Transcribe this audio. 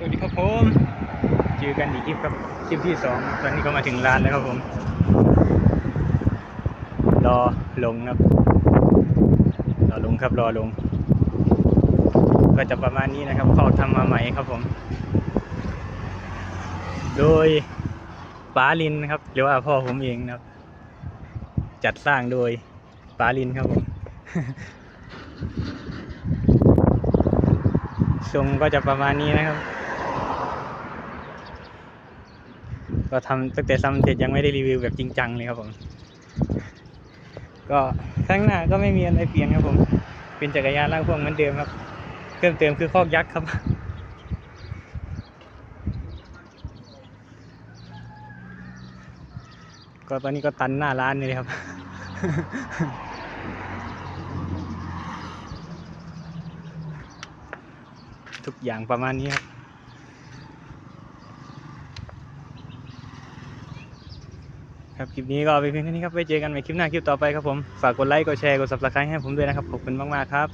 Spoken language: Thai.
สวัสดีครับผมเจอกันอีกคลิปครับคลิปที่สองตอนนี้ก็มาถึงร้านแล้วครับผม รอลงครับ รอลงครับรอลง ก็จะประมาณนี้นะครับเขาทำมาใหม่ครับผม โดยป้าลินครับ หรือว่าพ่อผมเองนะครับ จัดสร้างโดยป้าลินครับผมทรงก็จะประมาณนี้นะครับ ก็ทำตั้งแต่ทำเสร็จยังไม่ได้รีวิวแบบจริงจังเลยครับผม ก็ข้างหน้าก็ไม่มีอะไรเปลี่ยนครับผม เป็นจักรยานลากพ่วงเหมือนเดิมครับ เพิ่มเติมคือคอกยักษ์ครับก็ตอนนี้ก็ตันหน้าร้านนี่เลยครับ ทุกอย่างประมาณนี้ครับ ครับคลิปนี้ก็เอาไปเพียงเท่านี้ครับไว้เจอกันใหม่คลิปหน้าคลิปต่อไปครับผมฝากกดไลค์กดแชร์กดซับสไครต์ให้ผมด้วยนะครับขอบคุณมากๆครับ